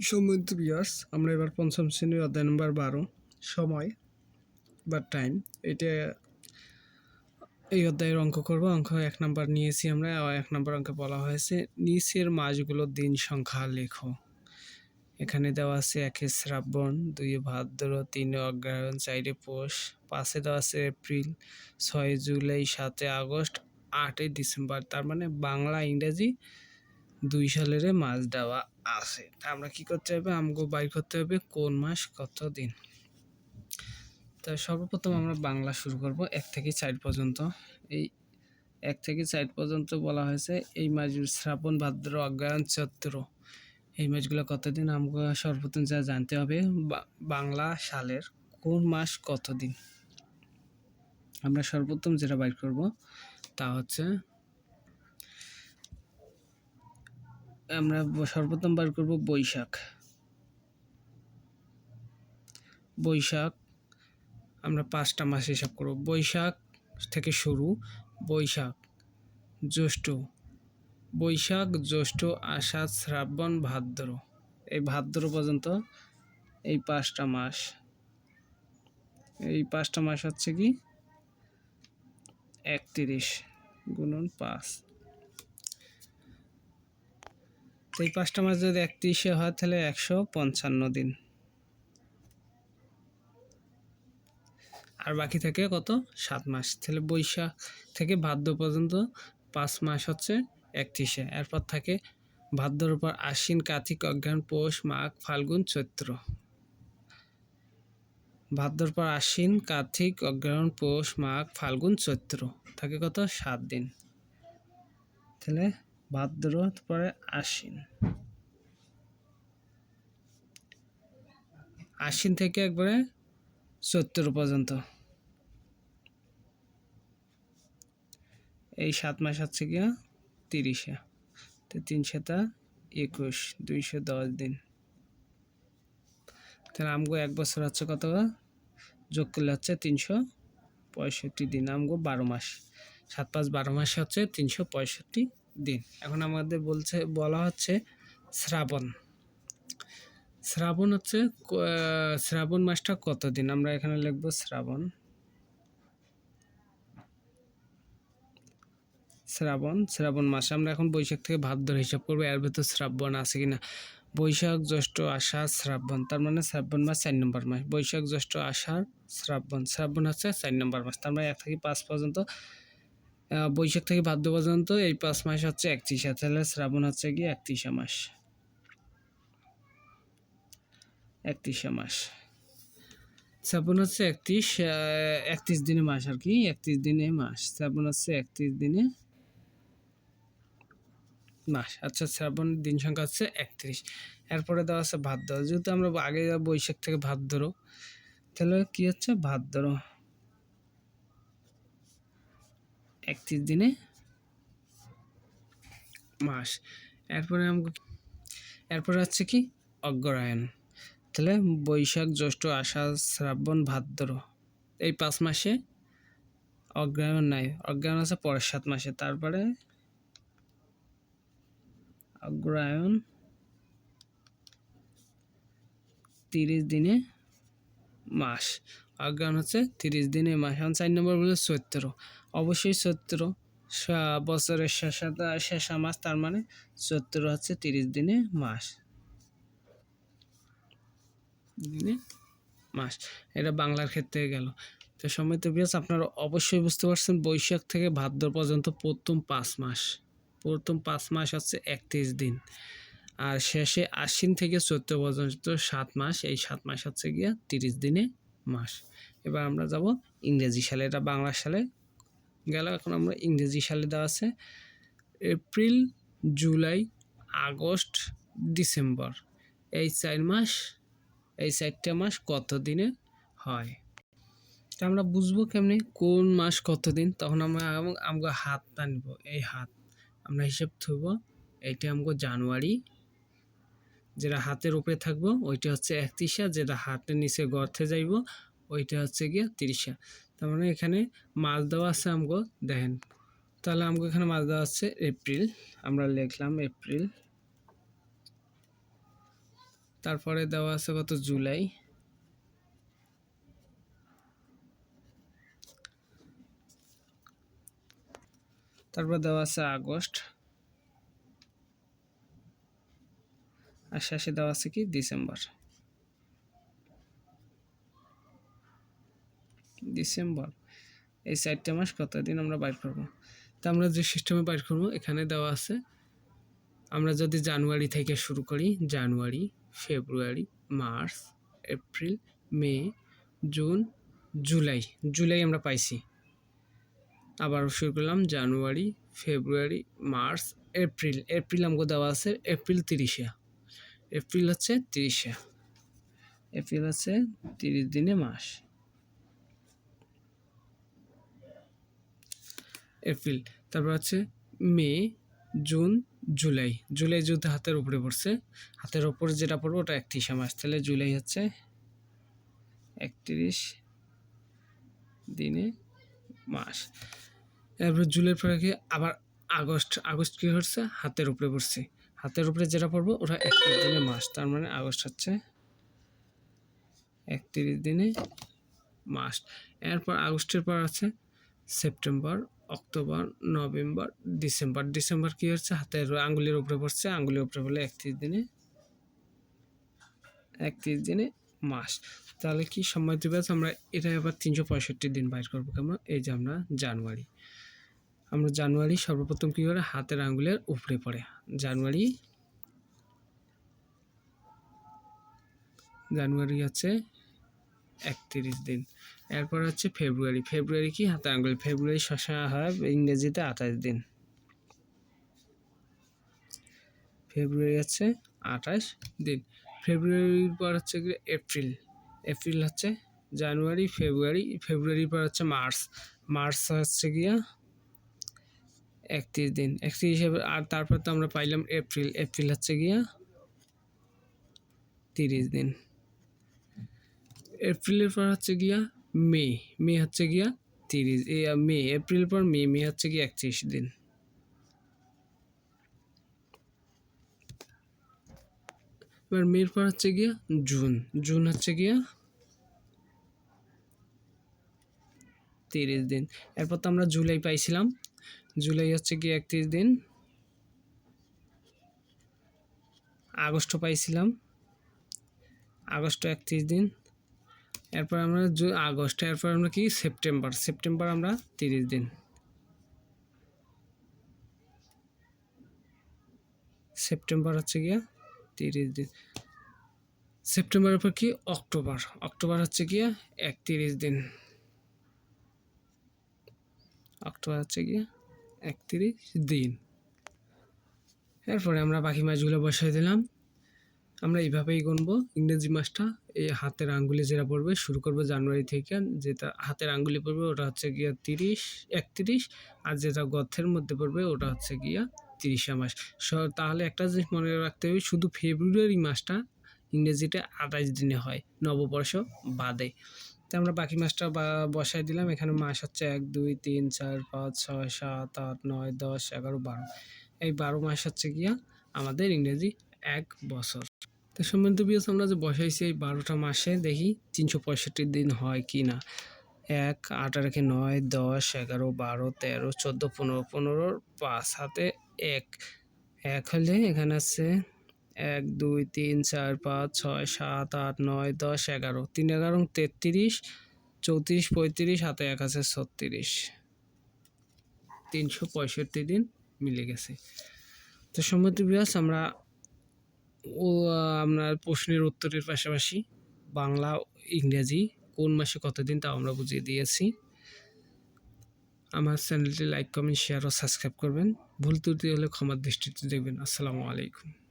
সম্মানিত বিয়ার্স, আমরা এবার পঞ্চম শ্রেণির অধ্যায় নম্বর বারো, সময় বা টাইম এটা এই অধ্যায়ের অঙ্ক করব। অঙ্ক এক নাম্বার নিয়েছি আমরা এক নাম্বার অঙ্কে বলা হয়েছে, নিচের মাসগুলোর দিন সংখ্যা লেখো। এখানে দেওয়া আছে একে শ্রাবণ দুইয়ে ভাদ্র, তিনে অগ্রহায়ণ চারে পৌষ, পাঁচে দেওয়া আছে এপ্রিল, ছয় জুলাই, সাতে আগস্ট আটই ডিসেম্বর। তার মানে বাংলা, ইংরেজি দুই সালের মাস দেওয়া আছে। আমরা কি করতে হবে? আমগো বাইর করতে হবে কোন মাস কত দিন? তা সর্বপ্রথম আমরা বাংলা শুরু করব, এক থেকে চার পর্যন্ত। এই এক থেকে চার পর্যন্ত বলা হয়েছে এই মাস শ্রাবণ, ভাদ্র অজ্ঞায়ন চৈত্র। এই মাসগুলো কতদিন আমাকে সর্বপ্রথম যা জানতে হবে বাংলা সালের কোন মাস কতদিন আমরা সর্বপ্রথম যেটা বাইর করব তা হচ্ছে আমরা সর্বপ্রথম বার করব বৈশাখ। বৈশাখ, আমরা পাঁচটা মাস হিসাব করব। বৈশাখ থেকে শুরু, বৈশাখ, জ্যৈষ্ঠ বৈশাখ, জ্যৈষ্ঠ, আষাঢ়, শ্রাবণ, ভাদ্র। এই ভাদ্র পর্যন্ত এই পাঁচটা মাস। এই পাঁচটা মাস হচ্ছে কি? একত্রিশ গুণন পাঁচ। তো এই পাঁচটা মাস যদি একত্রিশে হয়, তাহলে একশো পঞ্চান্ন দিন। আর বাকি থাকে কত? সাত মাস। তাহলে বৈশাখ থেকে ভাদ্র পর্যন্ত পাঁচ মাস হচ্ছে একত্রিশে। এরপর থাকে ভাদ্র পর আশ্বিন, কার্তিক, অজ্ঞান, পৌষ, মাঘ, ফাল্গুন, চৈত্র। ভাদ্র পর আশ্বিন, কার্তিক অগ্রহণ পৌষ, মাঘ, ফাল্গুন, চৈত্র। থাকে কত? সাত দিন। তাহলে ভাদ্র পরে আশ্বিন। আশ্বিন থেকে একবারে চৈত্র পর্যন্ত। এই সাত মাস হচ্ছে গিয়া তিরিশে। তো তিন সাতা একুশ দুইশো দশ দিন। তাহলে আমগো এক বছর হচ্ছে কত যোগ করলে হচ্ছে তিনশো পঁয়ষট্টি দিন। আমগো বারো মাস। সাত পাঁচ বারো মাস হচ্ছে তিনশো পঁয়ষট্টি দিন। এখন আমাদের বলছে, বলা হচ্ছে শ্রাবণ। শ্রাবণ হচ্ছে শ্রাবণ মাসটা কত দিন আমরা এখানে লিখব শ্রাবণ। শ্রাবণ শ্রাবণ মাস। আমরা এখন বৈশাখ থেকে ভাদ্র হিসাব করব, এর ভেতর শ্রাবণ আছে কিনা। বৈশাখ, জ্যৈষ্ঠ, আষাঢ়, শ্রাবণ। তার মানে শ্রাবণ মাস চার নম্বর মাস। বৈশাখ, জ্যৈষ্ঠ, আষাঢ়, শ্রাবণ। শ্রাবণ হচ্ছে চার নম্বর মাস। তার মানে এক থেকে পাঁচ পর্যন্ত বৈশাখ থেকে ভাদ্র পর্যন্ত এই পাঁচ মাস হচ্ছে একত্রিশে তাহলে শ্রাবণ হচ্ছে কি একত্রিশে মাস। একত্রিশে মাস। শ্রাবণ হচ্ছে একত্রিশ একত্রিশ দিনে মাস আর কি, একত্রিশ দিনে মাস। শ্রাবণ হচ্ছে একত্রিশ দিনে মাস। আচ্ছা শ্রাবণ দিন সংখ্যা হচ্ছে একত্রিশ। এরপরে দেওয়া আছে ভাদ্র। যেহেতু আমরা আগে বৈশাখ থেকে ভাদ্র, তাহলে কি হচ্ছে? ভাদ্র। একত্রিশ দিনে মাস। এরপরে আমাকে, এরপরে হচ্ছে কি? অগ্রহায়ণ। তাহলে বৈশাখ, জ্যৈষ্ঠ, আষাঢ়, শ্রাবণ, ভাদ্র। এই পাঁচ মাসে অগ্রহায়ণ নাই। অগ্রহায়ণ আছে পরের সাত মাসে। তারপরে অগ্রহায়ণ তিরিশ দিনে মাস। অগ্রহায়ণ হচ্ছে তিরিশ দিনে মাস। এখন চার নম্বর বলে চৈত্র। অবশ্যই চৈত্র বছরের শেষাটা শেষা মাস, তার মানে চৈত্র হচ্ছে তিরিশ দিনে মাস। দিনে মাস। এটা বাংলার ক্ষেত্রে গেল। তো সময় তো বিয়াস আপনারা অবশ্যই বুঝতে পারছেন বৈশাখ থেকে ভাদ্র পর্যন্ত প্রথম পাঁচ মাস। প্রথম পাঁচ মাস হচ্ছে একত্রিশ দিন। আর শেষে আশ্বিন থেকে চৈত্র পর্যন্ত সাত মাস। এই সাত মাস হচ্ছে গিয়া তিরিশ দিনে মাস। এবার আমরা যাব ইংরেজি সালে, এটা বাংলা সালে। গেল, এখন আমরা ইংরেজি সালে দেওয়া আছে এপ্রিল, জুলাই, আগস্ট, ডিসেম্বর। এই চার মাস, এই চারটে মাস কত দিনে হয়? তা আমরা বুঝব কেমনি, কোন মাস কত দিন, তখন আমরা আম- আমগো হাতটা নিব। এই হাত আমরা হিসেব থব, এইটা আমগো জানুয়ারি যেটা হাতের উপরে থাকব, ওইটা হচ্ছে একত্রিশা যেটা হাতের নিচে গর্তে যাইব, ওইটা হচ্ছে গিয়ে তিরিশা। তার মানে এখানে মাছ দেওয়া আছে আমগো, দেখেন। তাহলে আমগো এখানে মাছ দেওয়া আছে এপ্রিল, আমরা লিখলাম এপ্রিল। তারপরে দেওয়া আছে কত? জুলাই। তারপর দেওয়া আছে আগস্ট। আর শেষে দেওয়া আছে কি? ডিসেম্বর। ডিসেম্বর। এই চারটে মাস কতদিন আমরা বাইর করব? তা আমরা যে সিস্টেমে বাইর করব, এখানে দেওয়া আছে, আমরা যদি জানুয়ারি থেকে শুরু করি, January, February, March, April, May, June, July July আমরা পাইছি। আবার শুরু করলাম, January, February, March, April April আমাকে দেওয়া আছে, এপ্রিল তিরিশে। এপ্রিল হচ্ছে তিরিশে। এপ্রিল হচ্ছে তিরিশ দিনে মাস। এপ্রিল, তারপর হচ্ছে মে, জুন, জুলাই। জুলাই যদি হাতের উপরে পড়ছে, হাতের উপরে যেটা পড়বে ওটা একত্রিশে মাস তাহলে জুলাই হচ্ছে একত্রিশ দিনে মাস। এরপর জুলাই পরে আবার আগস্ট আগস্ট কী হচ্ছে? হাতের উপরে পড়ছে। হাতের উপরে যেটা পড়ব ওটা একত্রিশ দিনে মাস। তার মানে আগস্ট হচ্ছে একত্রিশ দিনে মাস। এরপর আগস্টের পর আছে September, October, November, December. December কী হচ্ছে? হাতের আঙ্গুলের উপরে পড়ছে, আঙ্গুলের উপরে পড়লে একত্রিশ দিনে একত্রিশ দিনে মাস। তাহলে কি সময় দেবে? আমরা এটা আবার তিনশো পঁয়ষট্টি দিন বাইর করব কেমন? এই যে আমরা জানুয়ারি। আমরা জানুয়ারি সর্বপ্রথম কী করে? হাতের আঙ্গুলের উপরে পড়ে। জানুয়ারি জানুয়ারি হচ্ছে একত্রিশ দিন। এরপর হচ্ছে ফেব্রুয়ারি। ফেব্রুয়ারি কি? হাতে আঙ্গুল। ফেব্রুয়ারি শশা হয় ইংরেজিতে আঠাশ দিন। ফেব্রুয়ারি হচ্ছে আঠাশ দিন। ফেব্রুয়ারির পর হচ্ছে এপ্রিল। এপ্রিল হচ্ছে জানুয়ারি, ফেব্রুয়ারি। ফেব্রুয়ারির পর হচ্ছে মার্চ। মার্চ হচ্ছে গিয়া একত্রিশ দিন। একত্রিশ হিসেবে, আর তারপর তো আমরা পাইলাম এপ্রিল। এপ্রিল হচ্ছে গিয়া তিরিশ দিন। এপ্রিলের পর হচ্ছে গিয়া মে। মে হচ্ছে গিয়া তিরিশ মে। এপ্রিল পর মে মে হচ্ছে গিয়া একত্রিশ দিন। এবার মের পর হচ্ছে গিয়া জুন। জুন হচ্ছে গিয়া তিরিশ দিন। এরপর তো আমরা জুলাই পাইছিলাম। জুলাই হচ্ছে কি একত্রিশ দিন। আগস্ট পাইছিলাম। আগস্ট একত্রিশ দিন। এরপর আমরা আগস্ট, এরপর আমরা কি? সেপ্টেম্বর। সেপ্টেম্বর আমরা তিরিশ দিন। সেপ্টেম্বর হচ্ছে গিয়া তিরিশ দিন। সেপ্টেম্বরের পর কি? অক্টোবর। অক্টোবর হচ্ছে গিয়া একত্রিশ দিন। অক্টোবর হচ্ছে গিয়া একত্রিশ দিন। এরপরে আমরা বাকি মাছগুলো বসাই দিলাম। আমরা এইভাবেই গুনবো। ইংরেজি মাসটা এই হাতের আঙ্গুলি যেটা পড়বে, শুরু করব জানুয়ারি থেকে। যেটা হাতের আঙ্গুলি পড়বে ওটা হচ্ছে গিয়া তিরিশ, একত্রিশ। আর যেটা গথের মধ্যে পড়বে ওটা হচ্ছে গিয়া তিরিশে মাস তাহলে একটা জিনিস মনে রাখতে হবে, শুধু ফেব্রুয়ারি মাসটা ইংরেজিতে আঠাইশ দিনে হয়, নববর্ষ বাদে। তো আমরা বাকি মাসটা বসাই দিলাম। এখানে মাস হচ্ছে এক, দুই, তিন, চার, পাঁচ, ছয়, সাত, আট, নয়, দশ, এগারো, বারো। এই বারো মাস হচ্ছে গিয়া আমাদের ইংরেজি এক বছর। তো সম্বন্ধ বিয়স আমরা যে বসাইছি এই বারোটা মাসে, দেখি তিনশো পঁয়ষট্টি দিন হয় কি না? এক, আট রেখে নয়, দশ, এগারো, বারো, তেরো, চোদ্দ, পনেরো, পনেরোর পাঁচ হাতে এক। এক হলে এখানে আছে এক, দুই, তিন, চার, পাঁচ, ছয়, সাত, আট, নয়, দশ, এগারো, তিন, এগারো তেত্রিশ, চৌত্রিশ, পঁয়ত্রিশ, হাতে এক আছে ছত্রিশ। তিনশো পঁয়ষট্টি দিন মিলে গেছে। তো সম্মতি বিরাজ, আমরা ও আপনার প্রশ্নের উত্তরের পাশাপাশি বাংলা, ইংরেজি কোন মাসে কতদিন তাও আমরা বুঝিয়ে দিয়েছি। আমার চ্যানেলটি লাইক, কমেন্ট, শেয়ার ও সাবস্ক্রাইব করবেন। ভুল ত্রুটি হলে ক্ষমার দৃষ্টিতে দেখবেন। আসসালামু আলাইকুম।